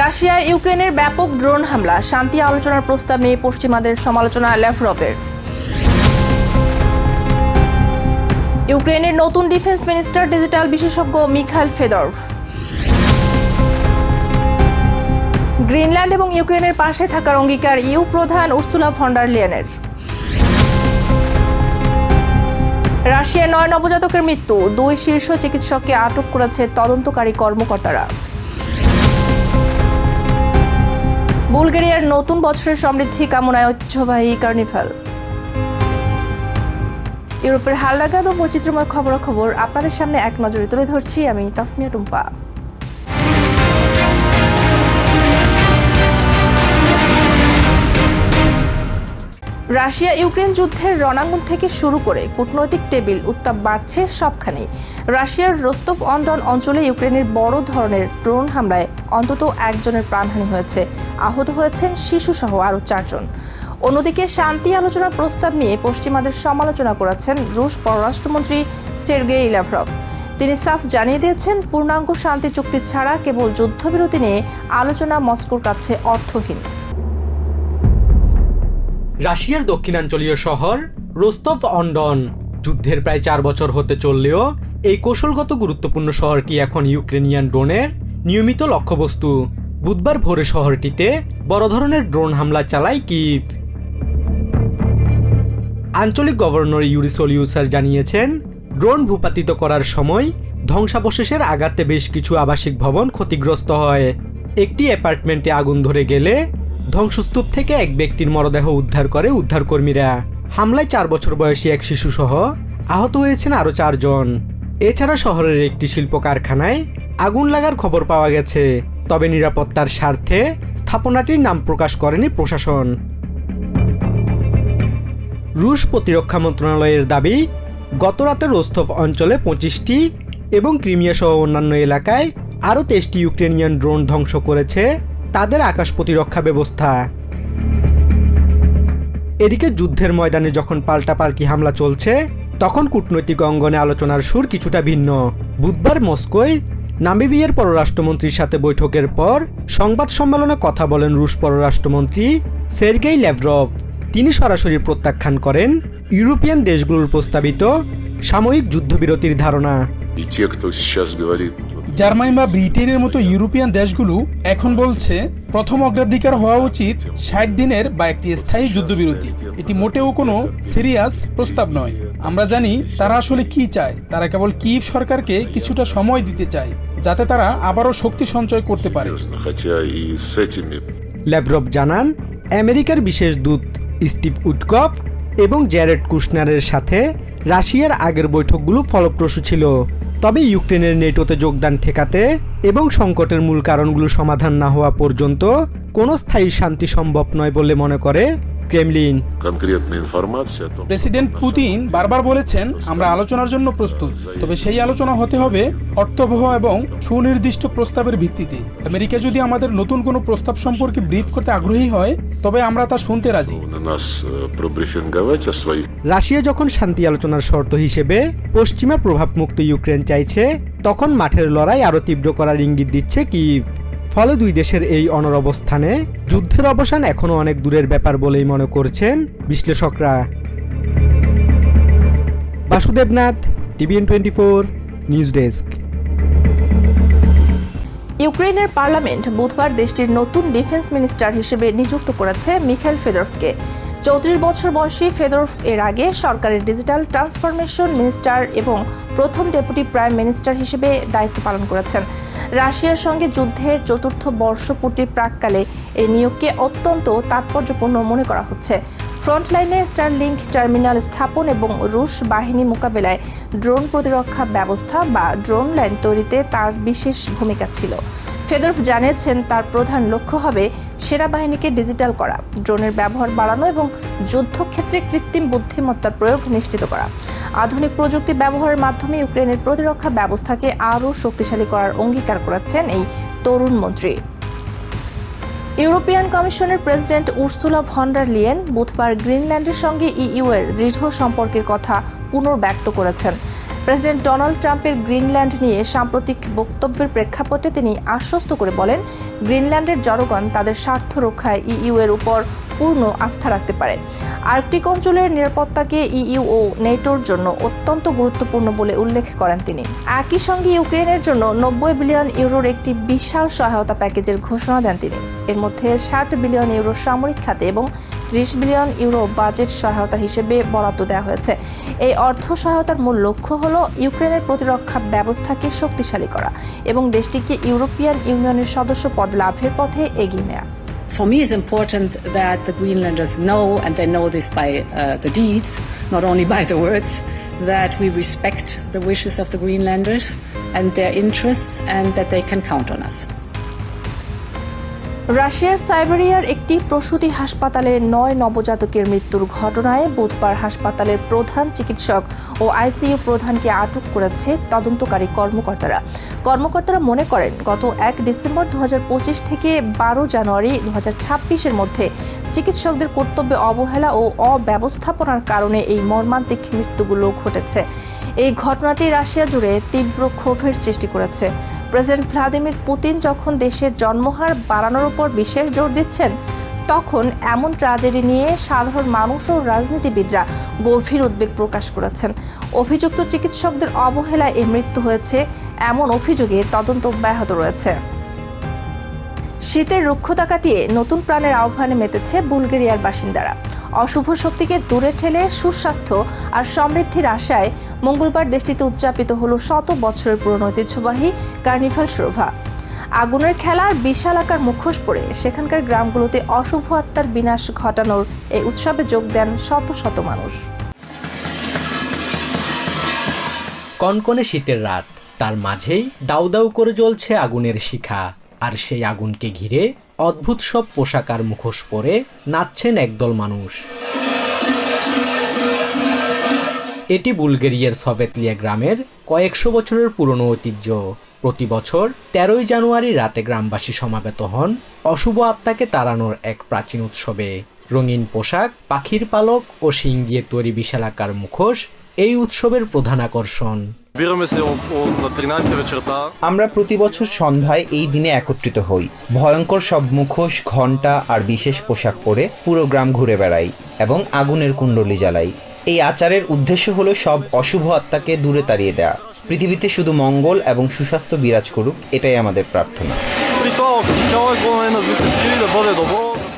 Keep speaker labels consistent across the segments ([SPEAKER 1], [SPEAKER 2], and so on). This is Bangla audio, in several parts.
[SPEAKER 1] রাশিয়া ইউক্রেনের ব্যাপক ড্রোন হামলা। শান্তি আলোচনার প্রস্তাব নিয়ে পশ্চিমাদের সমালোচনা ল্যাভরভের। ইউক্রেনের নতুন ডিফেন্স মিনিস্টার, ডিজিটাল বিশেষজ্ঞ মিখাইল ফেদরভ। গ্রিনল্যান্ড এবং ইউক্রেনের পাশে থাকার অঙ্গীকার ইউ প্রধান উর্সুলা ভন্ডার লিয়েনের। রাশিয়ার নয় নবজাতকের মৃত্যু। দুই শীর্ষ চিকিৎসককে আটক করেছে তদন্তকারী কর্মকর্তারা। বুলগেরিয়ার নতুন বছরের সমৃদ্ধি কামনায় ঐতিহ্যবাহী কার্নিভাল। ইউরোপের হালরাগাদ ও বৈচিত্র্যময় খবরাখবর আপনাদের সামনে এক নজরে তুলে ধরছি আমি তাসমিয়া টুম্পা। রাশিয়া ইউক্রেন যুদ্ধের রণাঙ্গন থেকে শুরু করে কূটনৈতিক টেবিল উত্তাপ বাড়ছে সবখানে। রাশিয়ার রোস্তভ অন্ডন অঞ্চলে ইউক্রেনের বড় ধরনের ড্রোন হামলায় অন্তত একজনের প্রাণহানি হয়েছে। আহত হয়েছেন শিশুসহ আরও চারজন। অন্যদিকে শান্তি আলোচনার প্রস্তাব নিয়ে পশ্চিমাদের সমালোচনা করেছেন রুশ পররাষ্ট্রমন্ত্রী সের্গে ল্যাভরভ তিনি সাফ জানিয়ে দিয়েছেন, পূর্ণাঙ্গ শান্তি চুক্তি ছাড়া কেবল যুদ্ধবিরতি নিয়ে আলোচনা মস্কোর কাছে অর্থহীন।
[SPEAKER 2] রাশিয়ার দক্ষিণাঞ্চলীয় শহর রোস্তভ অন্ডন। যুদ্ধের প্রায় চার বছর হতে চললেও এই কৌশলগত গুরুত্বপূর্ণ শহরটি এখন ইউক্রেনিয়ান ড্রোনের নিয়মিত লক্ষ্যবস্তু? বুধবার ভোরে শহরটিতে বড় ধরনের ড্রোন হামলা চালায় কিভ আঞ্চলিক গভর্নর ইউরিসোলিউসার জানিয়েছেন, ড্রোন ভূপাতিত করার সময় ধ্বংসাবশেষের আঘাতে বেশ কিছু আবাসিক ভবন ক্ষতিগ্রস্ত হয়। একটি অ্যাপার্টমেন্টে আগুন ধরে গেলে ধ্বংসস্তূপ থেকে এক ব্যক্তির মরদেহ উদ্ধার করে উদ্ধারকর্মীরা। হামলায় চার বছর বয়সী এক শিশুসহ আহত হয়েছেন আরও চারজন। এছাড়া শহরের একটি শিল্প কারখানায় আগুন লাগার খবর পাওয়া গেছে। তবে নিরাপত্তার স্বার্থে স্থাপনাটির নাম প্রকাশ করেনি প্রশাসন। রুশ প্রতিরক্ষা মন্ত্রণালয়ের দাবি গতরাতে রোস্তভ অঞ্চলে পঁচিশটি এবং ক্রিমিয়া সহ অন্যান্য এলাকায় আরও তেইশটি ইউক্রেনিয়ান ড্রোন ধ্বংস করেছে তাদের আকাশ প্রতিরক্ষা ব্যবস্থা এদিকে যুদ্ধের ময়দানে যখন পাল্টাপাল্টি হামলা চলছে তখন কূটনৈতিক অঙ্গনে আলোচনার সুর কিছুটা ভিন্ন বুধবার মস্কোয় নামিবিয়ার পররাষ্ট্রমন্ত্রীর সাথে বৈঠকের পর সংবাদ সম্মেলনে কথা বলেন রুশ পররাষ্ট্রমন্ত্রী সের্গেই ল্যাভরভ তিনি সরাসরি প্রত্যাখ্যান করেন ইউরোপিয়ান দেশগুলোর প্রস্তাবিত সাময়িক যুদ্ধবিরতির ধারণা
[SPEAKER 3] И те, кто сейчас говорит,
[SPEAKER 4] জার্মানি বা ব্রিটেনের মতো ইউরোপিয়ান দেশগুলো এখন বলছে প্রথম অগ্রাধিকার হওয়া উচিত ষাট দিনের বা একটি স্থায়ী যুদ্ধবিরতি। এটি মোটেও কোনো সিরিয়াস প্রস্তাব নয়। আমরা জানি তারা আসলে কি চায়। তারা কেবল কিভ সরকারকে কিছুটা সময় দিতে চায়, যাতে তারা আবারও শক্তি সঞ্চয় করতে পারে।
[SPEAKER 2] ল্যাভরভ জানান, আমেরিকার বিশেষ দূত স্টিভ উডকপ এবং জ্যারেড কুশনারের সাথে রাশিয়ার আগের বৈঠকগুলো ফলপ্রসূ ছিল। তবে ইউক্রেনের নেটোতে যোগদান ঠেকাতে এবং সংকটের মূল কারণগুলো সমাধান না হওয়া পর্যন্ত কোনো স্থায়ী শান্তি সম্ভব নয় বলে মনে করে ক্রেমলিন।
[SPEAKER 4] প্রেসিডেন্ট পুতিন বারবার বলেছেন, আমরা আলোচনার জন্য প্রস্তুত। তবে সেই আলোচনা হতে হবে অর্থবহ এবং সুনির্দিষ্ট প্রস্তাবের ভিত্তিতে। আমেরিকা যদি আমাদের নতুন কোনো প্রস্তাব সম্পর্কে ব্রিফ করতে আগ্রহী হয়, তবে আমরা তা শুনতে রাজি।
[SPEAKER 2] রাশিয়া যখন শান্তি আলোচনার শর্ত হিসেবে পশ্চিমা প্রভাবমুক্ত ইউক্রেন চাইছে, তখন মাঠের লড়াই আরও তীব্র করার ইঙ্গিত দিচ্ছে কিভ ফলে দুই দেশের এই অনরবস্থানে যুদ্ধের অবসান এখনও অনেক দূরের ব্যাপার বলেই মনে করছেন বিশ্লেষকরা। Basudebnath, TVN twenty four news desk.
[SPEAKER 1] ইউক্রেনের পার্লামেন্ট বুধবার দেশটির নতুন ডিফেন্স মিনিস্টার হিসেবে নিযুক্ত করেছে মিখাইল ফেদরফকে। চৌত্রিশ বছর বয়সী ফেদরফ এর আগে সরকারের ডিজিটাল ট্রান্সফরমেশন মিনিস্টার এবং প্রথম ডেপুটি প্রাইম মিনিস্টার হিসেবে দায়িত্ব পালন করেছেন। রাশিয়ার সঙ্গে যুদ্ধের চতুর্থ বর্ষপূর্তির প্রাককালে এই নিয়োগকে অত্যন্ত তাৎপর্যপূর্ণ মনে করা হচ্ছে। ফ্রন্টলাইনে স্টারলিংক টার্মিনাল স্থাপন এবং রুশ বাহিনী মোকাবেলায় ড্রোন প্রতিরক্ষা ব্যবস্থা বা ড্রোন লাইন তৈরিতে তার বিশেষ ভূমিকা ছিল। ফেদরফ জানিয়েছেন, তার প্রধান লক্ষ্য হবে সেনাবাহিনীকে ডিজিটাল করা, ড্রোনের ব্যবহার বাড়ানো এবং যুদ্ধক্ষেত্রে কৃত্রিম বুদ্ধিমত্তার প্রয়োগ নিশ্চিত করা। আধুনিক প্রযুক্তি ব্যবহারের মাধ্যমে ইউক্রেনের প্রতিরক্ষা ব্যবস্থাকে আরও শক্তিশালী করার অঙ্গীকার করেছেন এই তরুণ মন্ত্রী। ইউরোপিয়ান কমিশনের প্রেসিডেন্ট উর্সুলা ভন্ডার লিয়েন বুধবার গ্রিনল্যান্ডের সঙ্গে ইইউ এর দৃঢ় সম্পর্কের কথা পুনর্ব্যক্ত করেছেন। প্রেসিডেন্ট ডোনাল্ড ট্রাম্পের গ্রিনল্যান্ড নিয়ে সাম্প্রতিক বক্তব্যের প্রেক্ষাপটে তিনি আশ্বস্ত করে বলেন, গ্রিনল্যান্ডের জনগণ তাদের স্বার্থ রক্ষায় ইইউ এর উপর পূর্ণ আস্থা রাখতে পারে। আর্কটিক অঞ্চলের নিরাপত্তাকে ইইউ ও নেটোর জন্য অত্যন্ত গুরুত্বপূর্ণ বলে উল্লেখ করেন তিনি। একই সঙ্গে ইউক্রেনের জন্য নব্বই বিলিয়ন ইউরোর একটি বিশাল সহায়তা প্যাকেজের ঘোষণা দেন তিনি। এর মধ্যে ষাট বিলিয়ন ইউরো সামরিক খাতে এবং ত্রিশ বিলিয়ন ইউরো বাজেট সহায়তা হিসেবে বরাদ্দ দেওয়া হয়েছে। এই অর্থ সহায়তার মূল লক্ষ্য হল ইউক্রেনের প্রতিরক্ষা ব্যবস্থাকে শক্তিশালী করা এবং দেশটিকে ইউরোপিয়ান ইউনিয়নের সদস্য পদ লাভের পথে এগিয়ে নেওয়া
[SPEAKER 5] For me, it's important that the Greenlanders know, and they know this by uh, the deeds, not only by the words, that we respect the wishes of the Greenlanders and their interests, and that they can count on us.
[SPEAKER 1] রাশিয়ার সাইবেরিয়ার একটি প্রসূতি হাসপাতালে নয় নবজাতকের মৃত্যুর ঘটনায় বুধবার হাসপাতালের প্রধান চিকিৎসক ও আইসিইউ প্রধানকে আটক করেছে তদন্তকারী কর্মকর্তারা। কর্মকর্তারা মনে করেন, গত এক ডিসেম্বর দু হাজার পঁচিশ থেকে বারো জানুয়ারি দু এর মধ্যে চিকিৎসকদের কর্তব্যে অবহেলা ও অব্যবস্থাপনার কারণে এই মর্মান্তিক মৃত্যুগুলো ঘটেছে। এই ঘটনাটি রাশিয়া জুড়ে তীব্র ক্ষোভের সৃষ্টি করেছে। প্রেসিডেন্ট ভ্লাদিমির পুতিন যখন দেশের জন্মহার বাড়ানোর উপর বিশেষ জোর দিচ্ছেন, তখন এমন ট্র্যাজেডি নিয়ে সাধারণ মানুষ ও রাজনীতিবিদরা গভীর উদ্বেগ প্রকাশ করেছেন। অভিযুক্ত চিকিৎসকদের অবহেলায় এই মৃত্যু হয়েছে, এমন অভিযোগে তদন্ত ব্যাহত রয়েছে। শীতের রুক্ষতা কাটিয়ে নতুন প্রাণের আহ্বানে মেতেছে বুলগেরিয়ার বাসিন্দারা। অশুভ শক্তিকে দূরে ঠেলে সুস্বাস্থ্য আর সমৃদ্ধির আশায় মঙ্গলবার দেশটিতে উদযাপিত হল শত বছরের পুরনো ঐতিহ্যবাহী কার্নিভাল শোভা। আগুনের খেলার বিশাল আকার মুখোশ পরে সেখানকার গ্রামগুলোতে অশুভ আত্মার বিনাশ ঘটানোর এই উৎসবে যোগ দেন শত শত মানুষ।
[SPEAKER 2] কনকনে শীতের রাত, তার মাঝেই দাউ দাউ করে জ্বলছে আগুনের শিখা। আর সেই আগুনকে ঘিরে অদ্ভুত সব পোশাক আর মুখোশ পরে নাচছেন একদল মানুষ। এটি বুলগেরিয়ার সবেতলিয়া গ্রামের কয়েকশো বছরের পুরনো ঐতিহ্য। প্রতি বছর তেরোই জানুয়ারি রাতে গ্রামবাসী সমাবেত হন অশুভ আত্মাকে তাড়ানোর এক প্রাচীন উৎসবে। রঙিন পোশাক, পাখির পালক ও শিং দিয়ে তৈরি বিশালাকার মুখোশ এই উৎসবের প্রধান আকর্ষণ।
[SPEAKER 6] আমরা প্রতি বছর সন্ধ্যায় এই দিনে একত্রিত হই। ভয়ঙ্কর সব মুখোশ ঘণ্টা আর বিশেষ পোশাক পরে পুরো গ্রাম ঘুরে বেড়াই এবং আগুনের কুণ্ডলি জ্বালাই। এই আচারের উদ্দেশ্য হলো সব অশুভ আত্মাকে দূরে তাড়িয়ে দেয়া। পৃথিবীতে শুধু মঙ্গল এবং সুস্বাস্থ্য বিরাজ করুক এটাই আমাদের প্রার্থনা।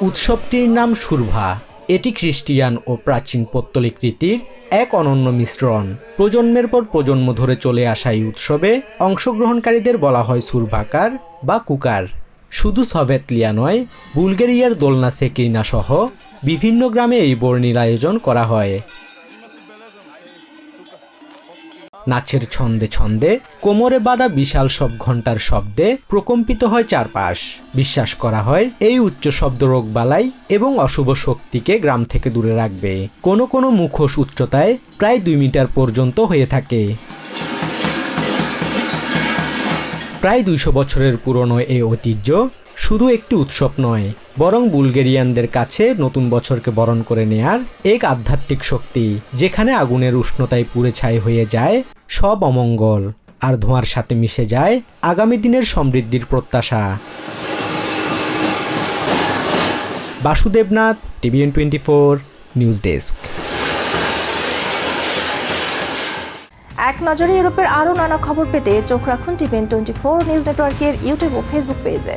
[SPEAKER 2] উৎসবটির নাম সুরভা। এটি খ্রিস্টিয়ান ও প্রাচীন পত্তলিক রীতির এক অনন্য মিশ্রণ। প্রজন্মের পর প্রজন্ম ধরে চলে আসা এই উৎসবে অংশগ্রহণকারীদের বলা হয় সুরভাকার বা কুকার। শুধু সভেতলিয়া নয়, বুলগেরিয়ার দোলনা সেকিনা সহ বিভিন্ন গ্রামে এই বর্ণিল আয়োজন করা হয়। নাচের ছন্দে ছন্দে, কোমরে বাঁধা বিশাল সব ঘণ্টার শব্দে প্রকম্পিত হয় চারপাশ। বিশ্বাস করা হয়, এই উচ্চ শব্দ রোগ বালাই এবং অশুভ শক্তিকে গ্রাম থেকে দূরে রাখবে। কোনো কোনো মুখোশ উচ্চতায় প্রায় দুই মিটার পর্যন্ত হয়ে থাকে। প্রায় দুইশো বছরের পুরনো এই ঐতিহ্য শুধু একটি উৎসব নয়, বরং বুলগেরিয়ানদের কাছে নতুন বছরকে বরণ করে নেয়ার এক আধ্যাত্মিক শক্তি, যেখানে আগুনের উষ্ণতায় পুড়ে ছাই হয়ে যায়, সব অমঙ্গল, আর ধোঁয়ার সাথে মিশে যায় আগামী দিনের সমৃদ্ধির প্রত্যাশা। Basudebnath, TVN twenty four, news desk.
[SPEAKER 1] এক নজরে ইউরোপের আরও নানা খবর পেতে চোখ রাখুন টিভেন টোয়েন্টি ফোর নিউজ নেটওয়ার্কের ইউটিউব ও ফেসবুক পেজে।